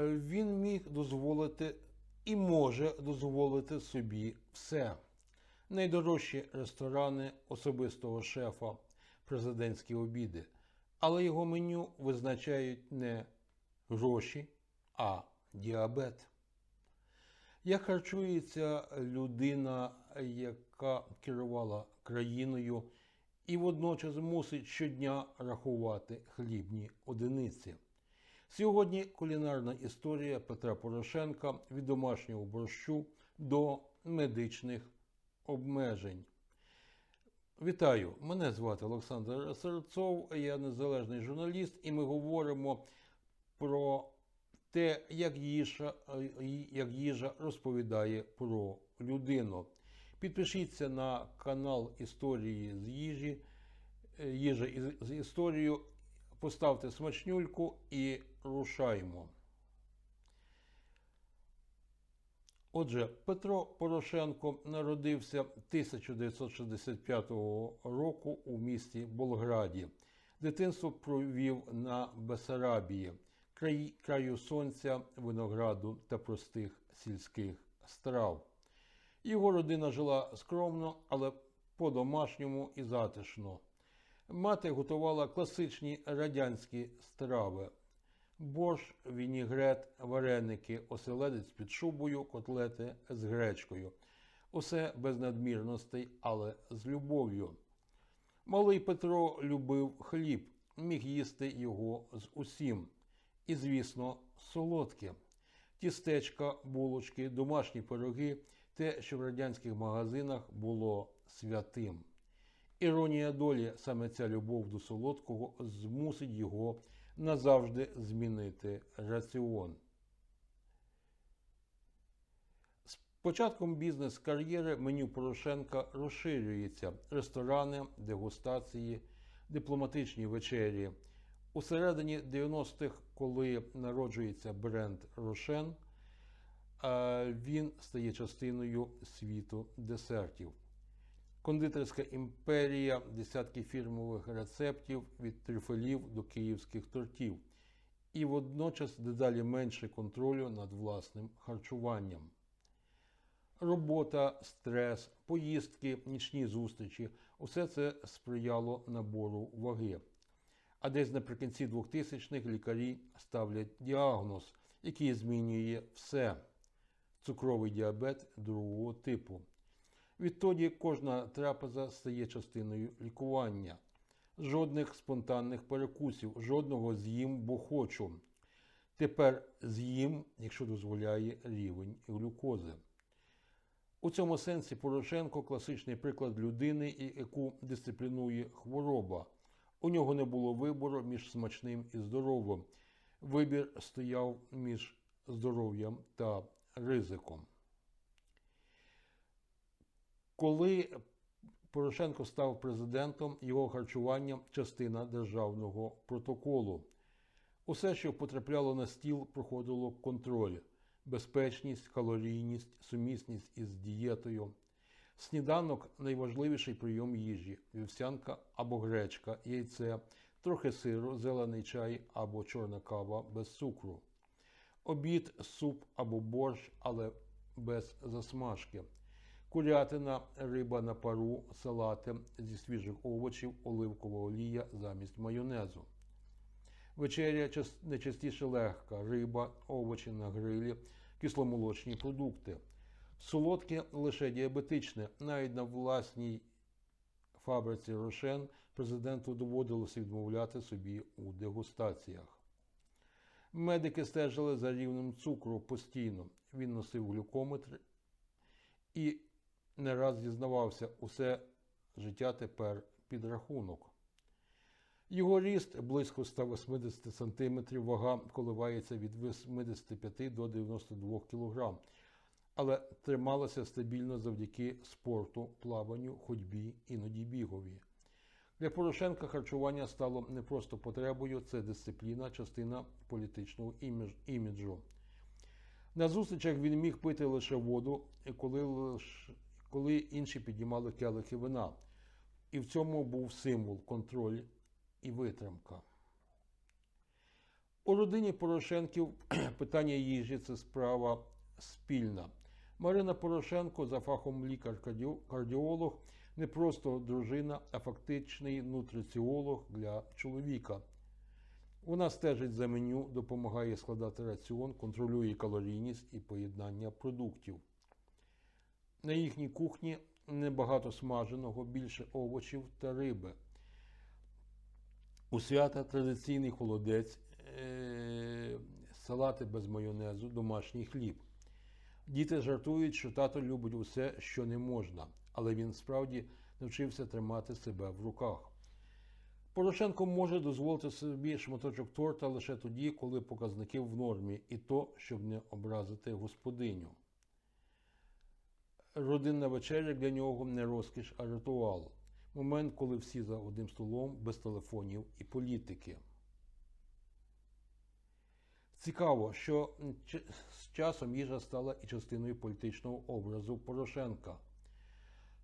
Е, Він міг дозволити і може дозволити собі все. Найдорожчі ресторани особистого шефа, президентські обіди. Але його меню визначають не гроші, а діабет. Як харчується людина, яка керувала країною і водночас мусить щодня рахувати хлібні одиниці? Сьогодні кулінарна історія Петра Порошенка від домашнього борщу до медичних обмежень. Вітаю! Мене звати Олександр Серцов, я незалежний журналіст, і ми говоримо про те, як їжа, як їжа розповідає про людину. Підпишіться на канал Історії з їжі, їжа з історією, поставте смачнюльку і рушаємо. Отже, Петро Порошенко народився 1965 року у місті Болграді. Дитинство провів на Бесарабії, краї, краю сонця, винограду та простих сільських страв. Його родина жила скромно, але по-домашньому і затишно. Мати готувала класичні радянські страви: борщ, вінігрет, вареники, оселедець під шубою, котлети з гречкою. Усе без надмірностей, але з любов'ю. Малий Петро любив хліб, міг їсти його з усім. І, звісно, солодке. Тістечка, булочки, домашні пироги те, що в радянських магазинах було святим. Іронія долі, саме ця любов до солодкого змусить його назавжди змінити раціон. З початком бізнес-кар'єри меню Порошенка розширюється: ресторани, дегустації, дипломатичні вечері. У середині 90-х, коли народжується бренд Рошен, він стає частиною світу десертів. Кондитерська імперія, десятки фірмових рецептів від трюфелів до київських тортів, і водночас дедалі менше контролю над власним харчуванням. Робота, стрес, поїздки, нічні зустрічі усе це сприяло набору ваги. А десь наприкінці 2000-х лікарі ставлять діагноз, який змінює все цукровий діабет другого типу. Відтоді кожна трапеза стає частиною лікування. Жодних спонтанних перекусів, жодного з'їм, бо хочу. Тепер з'їм, якщо дозволяє рівень глюкози. У цьому сенсі Порошенко класичний приклад людини, яку дисциплінує хвороба. У нього не було вибору між смачним і здоровим. Вибір стояв між здоров'ям та ризиком. Коли Порошенко став президентом, його харчування частина державного протоколу. Усе, що потрапляло на стіл, проходило контроль, безпечність, калорійність, сумісність із дієтою. Сніданок найважливіший прийом їжі: вівсянка або гречка, яйце, трохи сиру, зелений чай або чорна кава без цукру. Обід, суп або борщ, але без засмажки. Курятина, риба на пару, салати зі свіжих овочів, оливкова олія замість майонезу. Вечеря час- найчастіше легка, риба, овочі на грилі, кисломолочні продукти. Солодке лише діабетичне. Навіть на власній фабриці Рошен президенту доводилося відмовляти собі у дегустаціях. Медики стежили за рівнем цукру постійно. Він носив глюкометр і не раз зізнавався, усе життя тепер підрахунок. Його ріст близько 180 см, вага коливається від 85 до 92 кг, але трималася стабільно завдяки спорту, плаванню, ходьбі, іноді бігові. Для Порошенка харчування стало не просто потребою, це дисципліна, частина політичного іміджу. На зустрічах він міг пити лише воду, коли, лиш- коли інші піднімали келихи вина. І в цьому був символ контроль і витримка. У родині Порошенків питання їжі це справа спільна. Марина Порошенко за фахом лікар-кардіолог не просто дружина, а фактичний нутриціолог для чоловіка. Вона стежить за меню, допомагає складати раціон, контролює калорійність і поєднання продуктів. На їхній кухні небагато смаженого, більше овочів та риби. У свята традиційний холодець, е- салати без майонезу, домашній хліб. Діти жартують, що тато любить усе, що не можна, але він справді навчився тримати себе в руках. Порошенко може дозволити собі шматочок торта лише тоді, коли показники в нормі, і то, щоб не образити господиню. Родинна вечеря для нього не розкіш, а ритуал. Момент, коли всі за одним столом без телефонів і політики. Цікаво, що з часом їжа стала і частиною політичного образу Порошенка.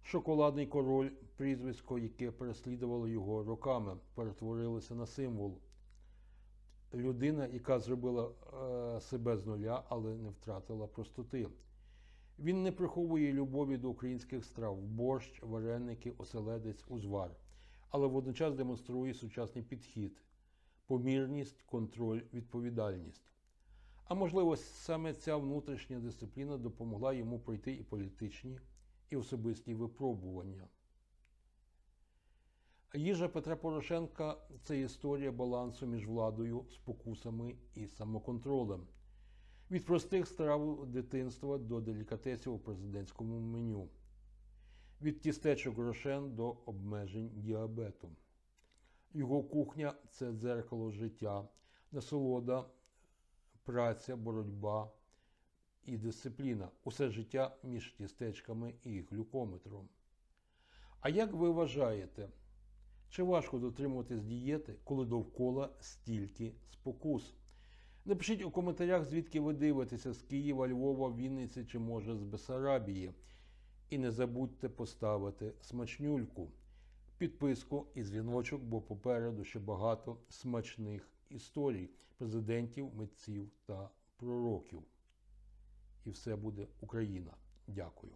Шоколадний король, прізвисько, яке переслідувало його роками, перетворилося на символ. Людина, яка зробила е, себе з нуля, але не втратила простоти. Він не приховує любові до українських страв борщ, вареники, оселедець, узвар, але водночас демонструє сучасний підхід, помірність, контроль, відповідальність. А можливо, саме ця внутрішня дисципліна допомогла йому пройти і політичні, і особисті випробування. Їжа Петра Порошенка це історія балансу між владою, спокусами і самоконтролем. Від простих страв дитинства до делікатесів у президентському меню, від тістечок рошен до обмежень діабету. Його кухня це дзеркало життя, насолода, праця, боротьба і дисципліна. Усе життя між тістечками і глюкометром. А як ви вважаєте, чи важко дотримуватись дієти, коли довкола стільки спокус? Напишіть у коментарях, звідки ви дивитеся з Києва, Львова, Вінниці чи може з Бесарабії. І не забудьте поставити смачнюльку, підписку і дзвіночок, бо попереду ще багато смачних історій президентів, митців та пророків. І все буде Україна. Дякую.